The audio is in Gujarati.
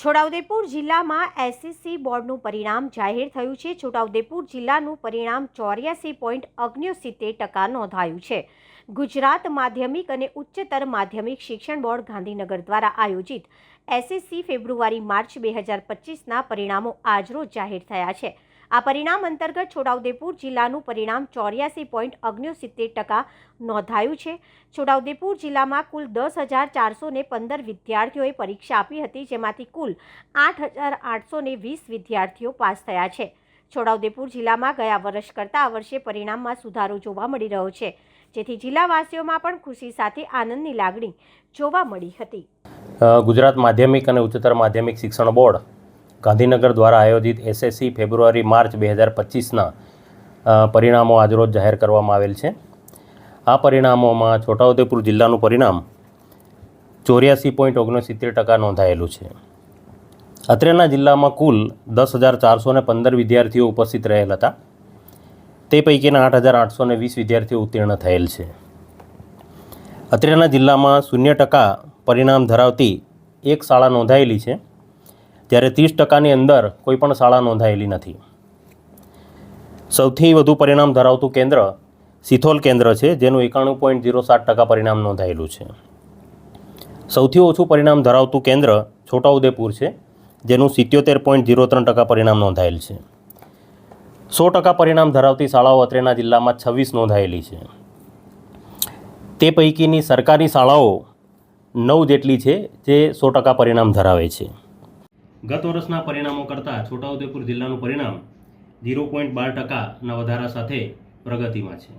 છોટાઉદેપુર જિલ્લામાં એસએસસી બોર્ડનું પરિણામ જાહેર થયું છે. છોટાઉદેપુર જિલ્લાનું પરિણામ ચોર્યાસી પોઈન્ટ અગ્નિસિત્તેર ટકા નોંધાયું છે. ગુજરાત માધ્યમિક અને ઉચ્ચતર માધ્યમિક શિક્ષણ બોર્ડ ગાંધીનગર દ્વારા આયોજિત એસએસસી ફેબ્રુઆરી માર્ચ બે હજાર પચીસના પરિણામો આજરોજ જાહેર થયા છે. આ પરિણામ અંતર્ગત છોટાઉદેપુર જિલ્લાનું પરિણામ ચોર્યાસી પોઈન્ટ અગ્નિસિત્તેર ટકા નોંધાયું છે. છોટાઉદેપુર જિલ્લામાં કુલ દસ હજાર ચારસો ને પંદર વિદ્યાર્થીઓએ પરીક્ષા આપી હતી, જેમાંથી કુલ આઠ હજાર આઠસો ને વીસ વિદ્યાર્થીઓ પાસ થયા છે. છોટાઉદેપુર જિલ્લામાં ગયા વર્ષ કરતાં આ વર્ષે પરિણામમાં સુધારો જોવા મળી રહ્યો છે. જેથી જિલ્લાવાસીઓમાં પણ ખુશી સાથે આનંદની લાગણી જોવા મળી હતી. ગુજરાત માધ્યમિક અને ઉચ્ચતર માધ્યમિક શિક્ષણ બોર્ડ ગાંધીનગર દ્વારા આયોજિત એસએસસી ફેબ્રુઆરી માર્ચ બે હજાર પચીસના પરિણામો આજરોજ જાહેર કરવામાં આવેલ છે. આ પરિણામોમાં છોટાઉદેપુર જિલ્લાનું પરિણામ ચોર્યાસી પોઈન્ટ ઓગણસિત્તેર ટકા નોંધાયેલું છે. અત્રેના જિલ્લામાં કુલ દસ હજાર ચારસો ને પંદર વિદ્યાર્થીઓ ઉપસ્થિત રહેલ હતા. તે પૈકીના આઠ હજાર આઠસો ને વીસ વિદ્યાર્થીઓ ઉત્તીર્ણ થયેલ છે. અત્રેના જિલ્લામાં શૂન્ય ટકા પરિણામ ધરાવતી એક શાળા નોંધાયેલી છે. જ્યારે ત્રીસ ટકાની અંદર કોઈ પણ શાળા નોંધાયેલી નથી. સૌથી વધુ પરિણામ ધરાવતું કેન્દ્ર સિથોલ કેન્દ્ર છે, જેનું એકાણું પોઈન્ટ ઝીરો સાત ટકા પરિણામ નોંધાયેલું છે. સૌથી ઓછું પરિણામ ધરાવતું કેન્દ્ર છોટાઉદેપુર છે, જેનું સિત્યોતેર પોઈન્ટ ઝીરો ત્રણ ટકા પરિણામ નોંધાયેલ છે. સો ટકા પરિણામ ધરાવતી શાળાઓ અત્રેના જિલ્લામાં છવ્વીસ નોંધાયેલી છે. તે પૈકીની સરકારી શાળાઓ નવ જેટલી છે, જે સો ટકા પરિણામ ધરાવે છે. ગત વર્ષના પરિણામો કરતાં છોટાઉદેપુર જિલ્લાનું પરિણામ ઝીરો પોઈન્ટ બાર ટકાના વધારા સાથે પ્રગતિમાં છે.